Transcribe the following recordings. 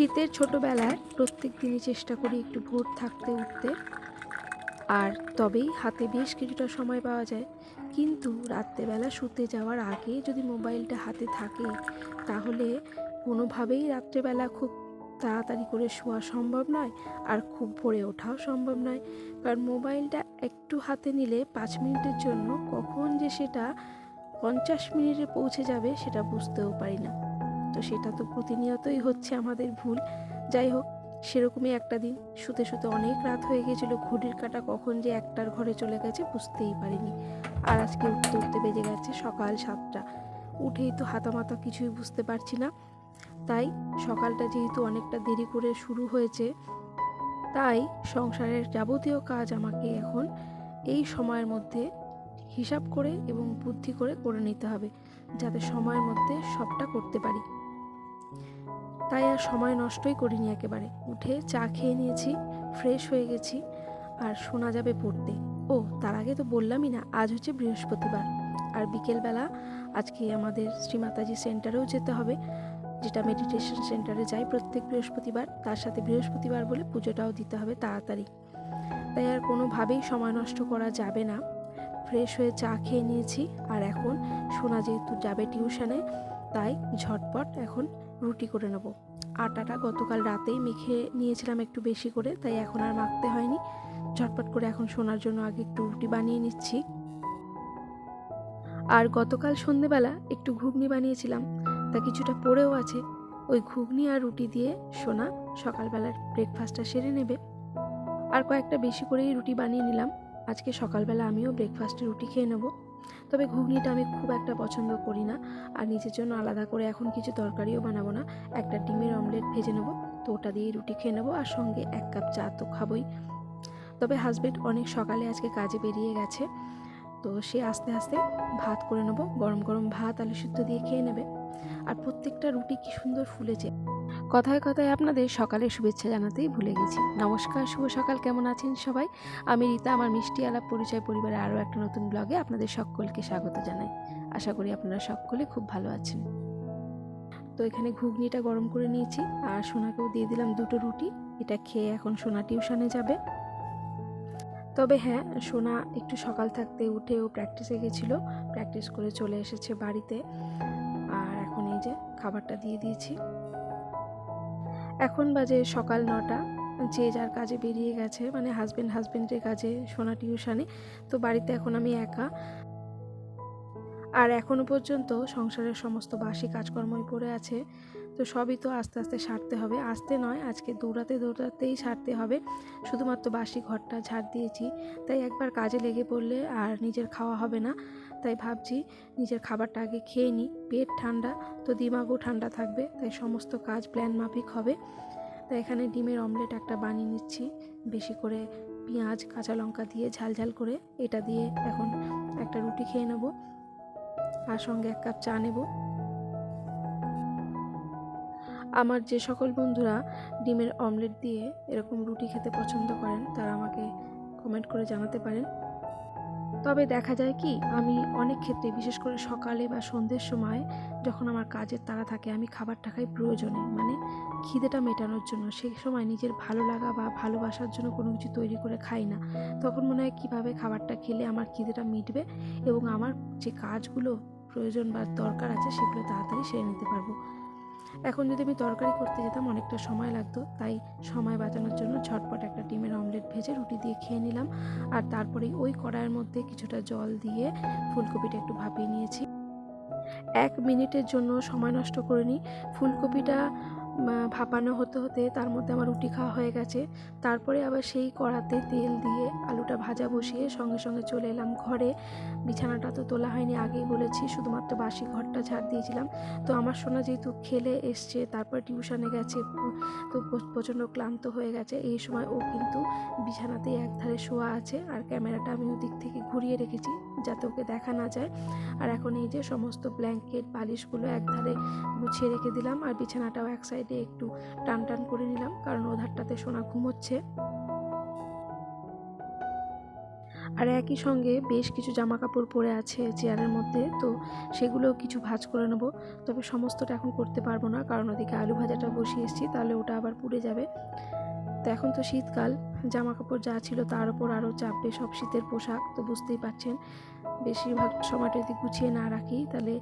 আমাদের ছোটবেলায় প্রত্যেক দিনই চেষ্টা করি একটু ভোর থাকতে উঠতে। আর তবেই হাতে বেশ কিছুটা সময় পাওয়া যায়। কিন্তু রাত্রেবেলা শুতে যাওয়ার আগে যদি মোবাইলটা হাতে থাকে, তাহলে কোনোভাবেই রাত্রেবেলা খুব তাড়াতাড়ি করে শোয়া সম্ভব নয় আর খুব ভোরে ওঠাও সম্ভব নয়। কারণ মোবাইলটা একটু হাতে নিলে পাঁচ মিনিটের জন্য কখন যে সেটা পঞ্চাশ মিনিটে পৌঁছে যাবে সেটা বুঝতেও পারি না। তো সেটা তো প্রতিনিয়তই হচ্ছে আমাদের ভুল। যাই হোক, সেরকমই একটা দিন। শুতে শুতে অনেক রাত হয়ে গেছিল ঘড়ির কাটা কখন যে একটার ঘরে চলে গেছে বুঝতেই পারিনি। আর আজকে উঠতে উঠতে বেজে গেছে সকাল সাতটা। উঠেই তো হাতামাতা কিছুই বুঝতে পারছি না। তাই সকালটা যেহেতু অনেকটা দেরি করে শুরু হয়েছে, তাই সংসারের যাবতীয় কাজ আমাকে এখন এই সময়ের মধ্যে হিসাব করে এবং বুদ্ধি করে করে নিতে হবে, যাতে সময়ের মধ্যে সবটা করতে পারি। তাই আর সময় নষ্টই করিনি একেবারে। উঠে চা খেয়ে নিয়েছি ফ্রেশ হয়ে গেছি, আর শোনা যাবে পড়তে। ও, তার আগে তো বললামই না, আজ হচ্ছে বৃহস্পতিবার। আর বিকেলবেলা আজকে আমাদের শ্রীমাতাজি সেন্টারেও যেতে হবে, যেটা মেডিটেশন সেন্টারে যাই প্রত্যেক বৃহস্পতিবার। তার সাথে বৃহস্পতিবার বলে পুজোটাও দিতে হবে তাড়াতাড়ি। তাই আর কোনোভাবেই সময় নষ্ট করা যাবে না। ফ্রেশ হয়ে চা খেয়ে নিয়েছি, আর এখন সোনা যেহেতু যাবে টিউশনে তাই ঝটপট এখন রুটি করে নেব। আটাটা গতকাল রাতেই মেখে নিয়েছিলাম একটু বেশি করে, তাই এখন আর মাখতে হয়নি। ঝটপট করে এখন সোনার জন্য আগে একটু রুটি বানিয়ে নিচ্ছি। আর গতকাল সন্ধেবেলা একটু ঘুগনি বানিয়েছিলাম, তা কিছুটা পড়েও আছে। ওই ঘুগনি আর রুটি দিয়ে সোনা সকালবেলার ব্রেকফাস্টটা সেরে নেবে। আর কয়েকটা বেশি করেই রুটি বানিয়ে নিলাম। আজকে সকালবেলা আমিও ব্রেকফাস্টে রুটি খেয়ে নেব। তবে ঘুগনিটা আমি খুব একটা পছন্দ করি না। আর নিজের জন্য আলাদা করে এখন কিছু তরকারিও বানাবো না। একটা ডিমের অমলেট ভেজে নেব, তো ওটা দিয়ে রুটি খেয়ে নেব আর সঙ্গে এক কাপ চা তো খাবোই। তবে হাজবেন্ড অনেক সকালে আজকে কাজে বেরিয়ে গেছে, তো সে আস্তে আস্তে ভাত করে নেব, গরম গরম ভাত, আলু সিদ্ধ দিয়ে খেয়ে নেবে। আর প্রত্যেকটা রুটি কি সুন্দর ফুলেছে। কথায় কথায় আপনাদের সকালের শুভেচ্ছা জানাতেই ভুলে গেছি। নমস্কার, শুভ সকাল, কেমন আছেন সবাই? আমি রীতা, আমার মিষ্টি আলাপ পরিচয় পরিবারে আরও একটা নতুন ব্লগে আপনাদের সকলকে স্বাগত জানাই। আশা করি আপনারা সকলে খুব ভালো আছেন। তো এখানে ঘুগনিটা গরম করে নিয়েছি আর সোনাকেও দিয়ে দিলাম দুটো রুটি। এটা খেয়ে এখন সোনা টিউশনে যাবে। তবে হ্যাঁ সোনা একটু সকাল থাকতে উঠে ও প্র্যাকটিসে গেছিল। প্র্যাকটিস করে চলে এসেছে বাড়িতে। আর এখন এই যে খাবারটা দিয়ে দিয়েছি। এখন বাজে সকাল নটা, যে যার কাজে বেরিয়ে গেছে মানে হাজব্যান্ড হাজব্যান্ডের কাজে সোনা টিউশানে তো বাড়িতে এখন আমি একা। আর এখনও পর্যন্ত সংসারের সমস্ত বাসি কাজকর্মই পড়ে আছে, তো সবই তো আস্তে আস্তে সারতে হবে। আস্তে নয়, আজকে দৌড়াতে দৌড়াতেই সারতে হবে। শুধুমাত্র বাসি ঘরটা ঝাড় দিয়েছি, তাই একবার কাজে লেগে পড়লে আর নিজের খাওয়া হবে না। তাই ভাবছি নিজের খাবারটা আগে খেয়ে নিই। পেট ঠান্ডা, তো দিমাগও ঠান্ডা থাকবে, তাই সমস্ত কাজ প্ল্যান মাফিক হবে। তাই এখানে ডিমের অমলেট একটা বানিয়ে নিচ্ছি। বেশি করে পেঁয়াজ, কাঁচা লঙ্কা দিয়ে ঝাল ঝাল করে এটা দিয়ে এখন একটা রুটি খেয়ে নেব আর সঙ্গে এক কাপ চা নেব। আমার যে সকল বন্ধুরা ডিমের অমলেট দিয়ে এরকম রুটি খেতে পছন্দ করেন, তারা আমাকে কমেন্ট করে জানাতে পারেন। তবে দেখা যায় কি, আমি অনেক ক্ষেত্রে, বিশেষ করে সকালে বা সন্ধ্যের সময় যখন আমার কাজের তাড়া থাকে, আমি খাবারটা খাই প্রয়োজনে মানে খিদেটা মেটানোর জন্য। সেই সময় নিজের ভালো লাগা বা ভালোবাসার জন্য কোনো কিছু তৈরি করে খাই না। তখন মনে হয় কীভাবে খাবারটা খেলে আমার খিদেটা মিটবে এবং আমার যে কাজগুলো প্রয়োজন বা দরকার আছে, সেগুলো তাড়াতাড়ি সেরে নিতে পারব। এখন যদি আমি তরকারি করতে যেতাম, অনেকটা সময় লাগতো। তাই সময় বাঁচানোর জন্য ঝটপট একটা ডিমের অমলেট ভেজে রুটি দিয়ে খেয়ে নিলাম। আর তারপরে ওই কড়াইয়ের মধ্যে কিছুটা জল দিয়ে ফুলকপিটা একটু ভাপিয়ে নিয়েছি। এক মিনিটের জন্য সময় নষ্ট করে নিই ফুলকপিটা ভাপানো হতে হতে তার মধ্যে আমার রুটি খাওয়া হয়ে গেছে। তারপরে আবার সেই কড়াতে তেল দিয়ে আলুটা ভাজা বসিয়ে সঙ্গে সঙ্গে চলে এলাম ঘরে। বিছানাটা তো তোলা হয়নি আগেই বলেছি, শুধুমাত্র বাসি ঘরটা ঝাড় দিয়েছিলাম। তো আমার সোনা যেহেতু খেলে এসছে, তারপর টিউশনে গেছে, তো প্রচণ্ড ক্লান্ত হয়ে গেছে। এই সময় ও কিন্তু বিছানাতেই একধারে শোয়া আছে আর ক্যামেরাটা আমি ওদিক থেকে ঘুরিয়ে রেখেছি। যাতে ওকে দেখা না যায়। আর এখন এই যে সমস্ত ব্ল্যাঙ্কেট বালিশগুলো একধারে গুছিয়ে রেখে দিলাম আর বিছানাটাও এক সাইডে একটু টান টান করে নিলাম, কারণ ওধারটাতে সোনা ঘুমোচ্ছে। আর একই সঙ্গে বেশ কিছু জামা কাপড় পরে আছে চেয়ারের মধ্যে, তো সেগুলো কিছু ভাজ করে নেব। তবে সমস্তটা এখন করতে পারব না, কারণ ওদিকে আলু ভাজাটা বসিয়ে এসেছি, তাহলে ওটা আবার পুড়ে যাবে। তো এখন তো শীতকাল জামা কাপড় যা ছিল তার উপর আরও চাপবে সব শীতের পোশাক, তো বুঝতেই পারছেন। বেশিরভাগ সময়টা যদি গুছিয়ে না রাখি, তাহলে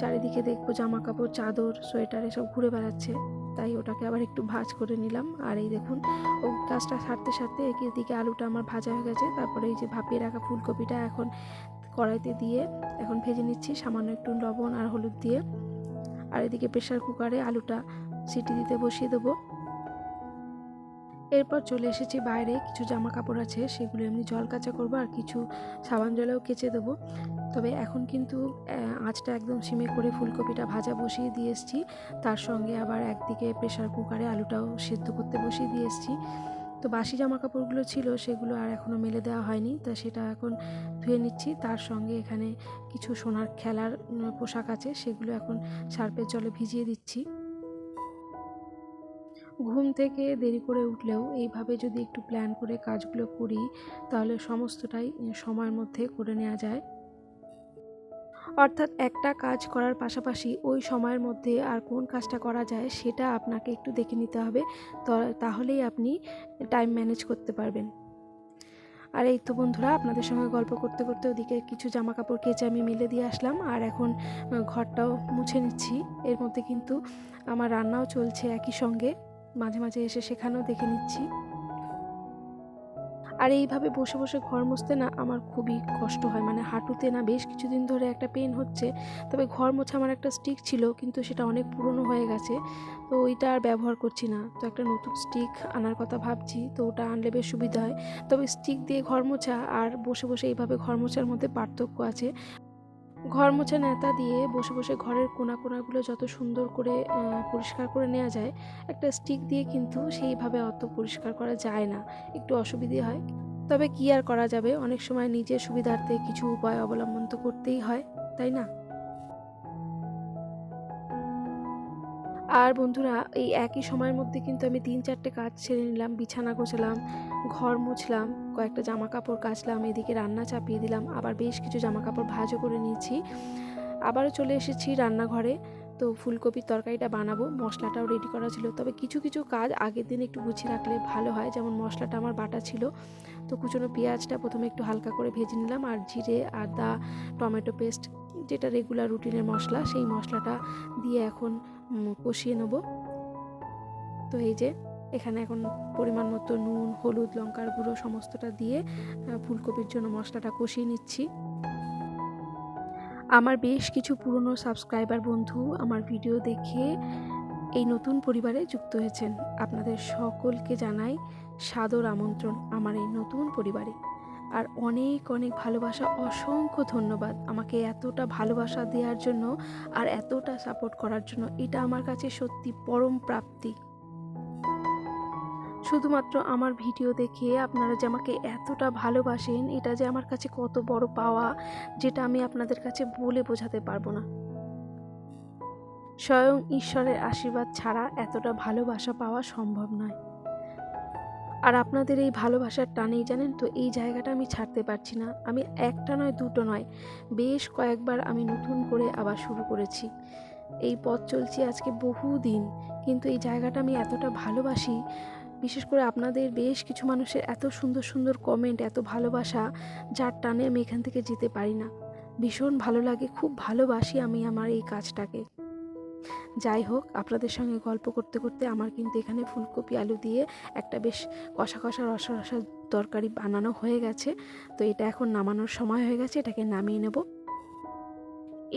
চারিদিকে দেখব জামা কাপড় চাদর, সোয়েটার এসব ঘুরে বেড়াচ্ছে। তাই ওটাকে আবার একটু ভাজ করে নিলাম। আর এই দেখুন, ও গাছটা সারতে সারতে একে দিকে আলুটা আমার ভাজা হয়ে গেছে। তারপরে এই যে ভাপিয়ে রাখা ফুলকপিটা এখন কড়াইতে দিয়ে এখন ভেজে নিচ্ছি, সামান্য একটু লবণ আর হলুদ দিয়ে। আর এদিকে প্রেশার কুকারে আলুটা সিটি দিতে বসিয়ে দেবো। এরপর চলে এসেছি বাইরে, কিছু জামা কাপড় আছে, সেগুলো এমনি জল কাচা করব আর কিছু সাবান জলেও কেচে দেবো। তবে এখন কিন্তু আঁচটা একদম সিমে করে ফুলকপিটা ভাজা বসিয়ে দিয়ে এসেছি। তার সঙ্গে আবার একদিকে প্রেশার কুকারে আলুটাও সেদ্ধ করতে বসিয়ে দিয়ে এসেছি। তো বাসি জামা কাপড়গুলো ছিল, সেগুলো আর এখনও মেলে দেওয়া হয়নি, তা সেটা এখন ধুয়ে নিচ্ছি। তার সঙ্গে এখানে কিছু সোনার খেলার পোশাক আছে, সেগুলো এখন সার্পের জলে ভিজিয়ে দিচ্ছি। ঘুম থেকে দেরি করে উঠলেও এইভাবে যদি একটু প্ল্যান করে কাজগুলো করি, তাহলে সমস্তটাই সময়ের মধ্যে করে নেওয়া যায়। অর্থাৎ একটা কাজ করার পাশাপাশি ওই সময়ের মধ্যে আর কোন কাজটা করা যায় সেটা আপনাকে একটু দেখে নিতে হবে। তাহলেই আপনি টাইম ম্যানেজ করতে পারবেন। আর এই তো বন্ধুরা, আপনাদের সঙ্গে গল্প করতে করতে ওদিকে কিছু জামা কাপড় কেচে আমি মেলে দিয়ে আসলাম। আর এখন ঘরটাও মুছে নিচ্ছি। এর মধ্যে কিন্তু আমার রান্নাও চলছে একই সঙ্গে। মাঝে মাঝে এসে সেখানেও দেখে নিচ্ছি। আর এইভাবে বসে বসে ঘর মুছতে না আমার খুবই কষ্ট হয়। মানে হাঁটুতে না বেশ কিছুদিন ধরে একটা পেন হচ্ছে। তবে ঘর মোছা আমার একটা স্টিক ছিল, কিন্তু সেটা অনেক পুরনো হয়ে গেছে। তো ওইটা আর ব্যবহার করছি না। তো একটা নতুন স্টিক আনার কথা ভাবছি, তো ওটা আনলে বেশ সুবিধা হয়। তবে স্টিক দিয়ে ঘর মোছা আর বসে বসে এইভাবে ঘর মোছার মধ্যে পার্থক্য আছে। ঘর মোছা নেতা দিয়ে বসে বসে ঘরের কোনা কোনাগুলো যত সুন্দর করে পরিষ্কার করে নেওয়া যায়, একটা স্টিক দিয়ে কিন্তু সেইভাবে অত পরিষ্কার করা যায় না। একটু অসুবিধে হয়। তবে কি আর করা যাবে? অনেক সময় নিজের সুবিধার্থে কিছু উপায় অবলম্বন তো করতেই হয়, তাই না? আর বন্ধুরা, এই একই সময়ের মধ্যে কিন্তু আমি তিন চারটে কাজ ছেড়ে নিলাম, বিছানা গোছালাম ঘর মুছলাম, কয়েকটা জামা কাপড় কাচলাম, এদিকে রান্না চাপিয়ে দিলাম, আবার বেশ কিছু জামা কাপড় ভাজও করে নিয়েছি। আবারও চলে এসেছি রান্নাঘরে, তো ফুলকপির তরকারিটা বানাবো, মশলাটাও রেডি করা ছিল। তবে কিছু কিছু কাজ আগের দিন একটু গুছিয়ে রাখলে ভালো হয়, যেমন মশলাটা আমার বাটা ছিল। তো কুচনো পেঁয়াজটা প্রথমে একটু হালকা করে ভেজে নিলাম, আর জিরে, আদা, টমেটো পেস্ট, যেটা রেগুলার রুটিনের মশলা, সেই মশলাটা দিয়ে এখন কষিয়ে নেব। তো এই যে এখানে এখন পরিমাণ মতো নুন, হলুদ, লঙ্কার গুঁড়ো সমস্তটা দিয়ে ফুলকপির জন্য মশলাটা কষিয়ে নিচ্ছি। আমার বেশ কিছু পুরনো সাবস্ক্রাইবার বন্ধু আমার ভিডিও দেখে এই নতুন পরিবারে যুক্ত হয়েছেন। আপনাদের সকলকে জানাই সাদর আমন্ত্রণ আমার এই নতুন পরিবারে। আর অনেক অনেক ভালোবাসা, অসংখ্য ধন্যবাদ আমাকে এতটা ভালোবাসা দেওয়ার জন্য আর এতটা সাপোর্ট করার জন্য। এটা আমার কাছে সত্যি পরম প্রাপ্তি। শুধুমাত্র আমার ভিডিও দেখে আপনারা যে আমাকে এতটা ভালোবাসেন, এটা যে আমার কাছে কত বড় পাওয়া, যেটা আমি আপনাদের কাছে বলে বোঝাতে পারব না। স্বয়ং ঈশ্বরের আশীর্বাদ ছাড়া এতটা ভালোবাসা পাওয়া সম্ভব নয়। আর আপনাদের এই ভালোবাসার টানেই জানেন তো, এই জায়গাটা আমি ছাড়তে পারছি না। আমি একটা নয়, দুটো নয়, বেশ কয়েকবার আমি নতুন করে আবার শুরু করেছি। এই পথ চলছি আজকে বহু দিন কিন্তু এই জায়গাটা আমি এতটা ভালোবাসি বিশেষ করে আপনাদের বেশ কিছু মানুষের এত সুন্দর সুন্দর কমেন্ট এত ভালোবাসা যার টানে আমি এখান থেকে যেতে পারি না। ভীষণ ভালো লাগে, খুব ভালোবাসি আমি আমার এই কাজটাকে। যাই হোক, আপনাদের সঙ্গে গল্প করতে করতে আমার কিন্তু এখানে ফুলকপি আলু দিয়ে একটা বেশ কষা কষা রসা রসা তরকারি বানানো হয়ে গেছে। তো এটা এখন নামানোর সময় হয়ে গেছে, এটাকে নামিয়ে নেব।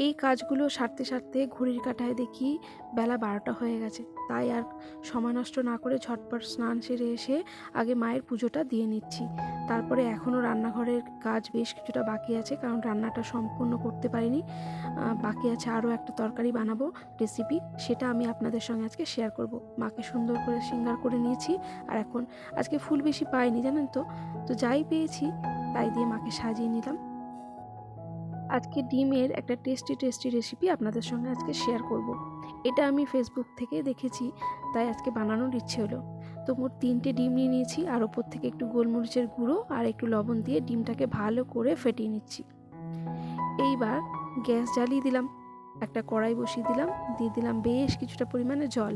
এই কাজগুলো সারতে সারতে ঘড়ির কাঁটায় দেখি বেলা বারোটা হয়ে গেছে। তাই আর সময় নষ্ট না করে ঝটপট স্নান সেরে এসে আগে মায়ের পুজোটা দিয়ে নিচ্ছি। তারপরে এখনও রান্নাঘরের কাজ বেশ কিছুটা বাকি আছে কারণ রান্নাটা সম্পূর্ণ করতে পারিনি। বাকি আছে আরও একটা তরকারি বানাবো রেসিপি সেটা আমি আপনাদের সঙ্গে আজকে শেয়ার করব। মাকে সুন্দর করে সিঙ্গার করে নিয়েছি আর এখন আজকে ফুল বেশি পাইনি জানেন তো? তো যাই পেয়েছি, তাই দিয়ে মাকে সাজিয়ে নিলাম। আজকে ডিমের একটা টেস্টি টেস্টি রেসিপি আপনাদের সঙ্গে আজকে শেয়ার করব। এটা আমি ফেসবুক থেকে দেখেছি, তাই আজকে বানানোর ইচ্ছে হলো। তো মোট তিনটে ডিম নিয়ে নিয়েছি, আর ওপর থেকে একটু গোলমরিচের গুঁড়ো আর একটু লবণ দিয়ে ডিমটাকে ভালো করে ফেটিয়ে নিচ্ছি। এইবার গ্যাস জ্বালিয়ে দিলাম, একটা কড়াই বসিয়ে দিলাম, দিয়ে দিলাম বেশ কিছুটা পরিমাণে জল।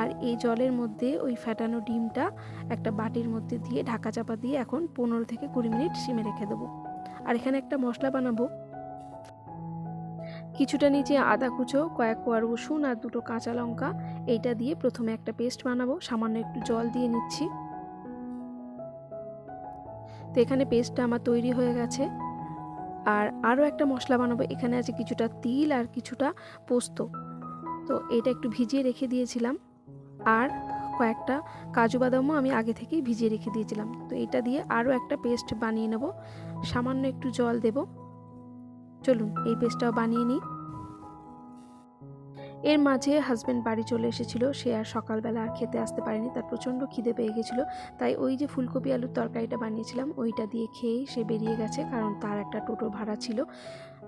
আর এই জলের মধ্যে ওই ফ্যাটানো ডিমটা একটা বাটির মধ্যে দিয়ে ঢাকা চাপা দিয়ে এখন পনেরো থেকে কুড়ি মিনিট সিমে রেখে দেবো। আর এখানে একটা মশলা বানাবো কিছুটা নিচে আদা কুচো, কয়েক কোয়া রসুন আর দুটো কাঁচা লঙ্কা। এইটা দিয়ে প্রথমে একটা পেস্ট বানাবো। সামান্য একটু জল দিয়ে নিচ্ছি। তো এখানে পেস্টটা আমার তৈরি হয়ে গেছে। আর আরও একটা মশলা বানাবো। এখানে আছে কিছুটা তিল আর কিছুটা পোস্ত। তো এটা একটু ভিজিয়ে রেখে দিয়েছিলাম। আর কয়েকটা কাজু বাদামও আমি আগে থেকেই ভিজিয়ে রেখে দিয়েছিলাম। তো এটা দিয়ে আরও একটা পেস্ট বানিয়ে নেব। সামান্য একটু জল দেব। চলুন, এই পেস্টটাও বানিয়ে নিই। এর মাঝে হাজব্যান্ড বাড়ি চলে এসেছিল, সে আর সকালবেলা আর খেতে আসতে পারেনি, তার প্রচণ্ড খিদে পেয়ে গেছিল। তাই ওই যে ফুলকপি আলুর তরকারিটা বানিয়েছিলাম, ওইটা দিয়ে খেয়েই সে বেরিয়ে গেছে, কারণ তার একটা টোটো ভাড়া ছিল।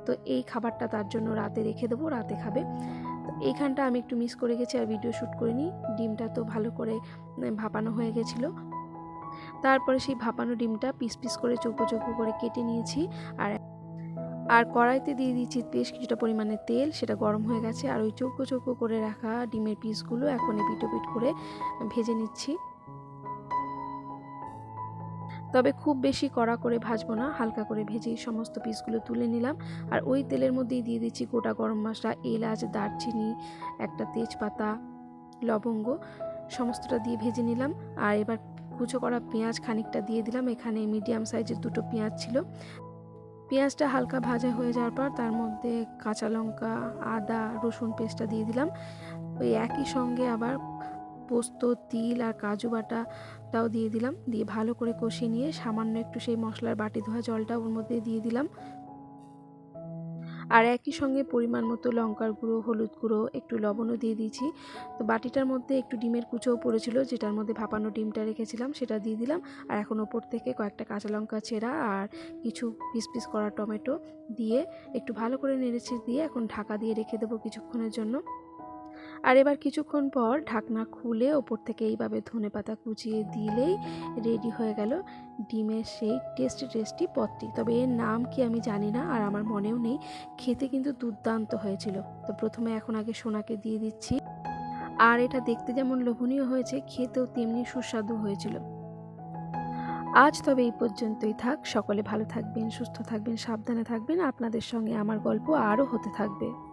তো এই খাবারটা তার জন্য রাতে রেখে দেবো, রাতে খাবে। তো এইখানটা আমি একটু মিস করে গেছি আর ভিডিও শ্যুট করিনি। ডিমটা তো ভালো করে ভাপানো হয়ে গেছিল। তারপরে সেই ভাপানো ডিমটা পিস পিস করে চৌকো চৌকো করে কেটে নিয়েছি, আর আর কড়াইতে দিয়ে দিচ্ছি বেশ কিছুটা পরিমাণে তেল, সেটা গরম হয়ে গেছে। আর ওই চৌকো চৌকো করে রাখা ডিমের পিসগুলো এখন পিটো পিট করে ভেজে নিচ্ছি। তবে খুব বেশি কড়া করে ভাজবো না, হালকা করে ভেজে সমস্ত পিসগুলো তুলে নিলাম। আর ওই তেলের মধ্যেই দিয়ে দিচ্ছি গোটা গরম মশলা, এলাচ, দারচিনি, একটা তেজপাতা, লবঙ্গ, সমস্তটা দিয়ে ভেজে নিলাম। আর এবার কুচো করা পেঁয়াজ খানিকটা দিয়ে দিলাম। এখানে মিডিয়াম সাইজের দুটো পেঁয়াজ ছিল। পেঁয়াজটা হালকা ভাজা হয়ে যাওয়ার পর তার মধ্যে কাঁচা লঙ্কা, আদা, রসুন পেস্টটা দিয়ে দিলাম। ওই একই সঙ্গে আবার পোস্ত, তিল আর কাজু বাটাটাও দিয়ে দিলাম। দিয়ে ভালো করে কষিয়ে নিয়ে সামান্য একটু সেই মশলার বাটি ধোয়া জলটা ওর মধ্যে দিয়ে দিলাম। আর একই সঙ্গে পরিমাণ মতো লঙ্কার গুঁড়ো, হলুদ গুঁড়ো, একটু লবণও দিয়ে দিয়েছি। তো বাটিটার মধ্যে একটু ডিমের কুচোও পড়েছিল, যেটার মধ্যে ভাপানো ডিমটা রেখেছিলাম, সেটা দিয়ে দিলাম। আর এখন ওপর থেকে কয়েকটা কাঁচা লঙ্কা ছেঁড়া আর কিছু পিস পিস করা টমেটো দিয়ে একটু ভালো করে নেড়েছি দিয়ে এখন ঢাকা দিয়ে রেখে দেবো কিছুক্ষণের জন্য। আর এবার কিছুক্ষণ পর ঢাকনা খুলে ওপর থেকে এইভাবে ধনে পাতা কুচিয়ে দিলেই রেডি হয়ে গেল ডিমের সেই টেস্টি টেস্টি পদটি। তবে এর নাম কি আমি জানি না আর আমার মনেও নেই। খেতে কিন্তু দুর্দান্ত হয়েছিল। তো প্রথমে এখন আগে সোনাকে দিয়ে দিচ্ছি। আর এটা দেখতে যেমন লোভনীয় হয়েছে, খেতেও তেমনি সুস্বাদু হয়েছিল। আজ তবে এই পর্যন্তই থাক। সকলে ভালো থাকবেন, সুস্থ থাকবেন, সাবধানে থাকবেন। আপনাদের সঙ্গে আমার গল্প আরও হতে থাকবে।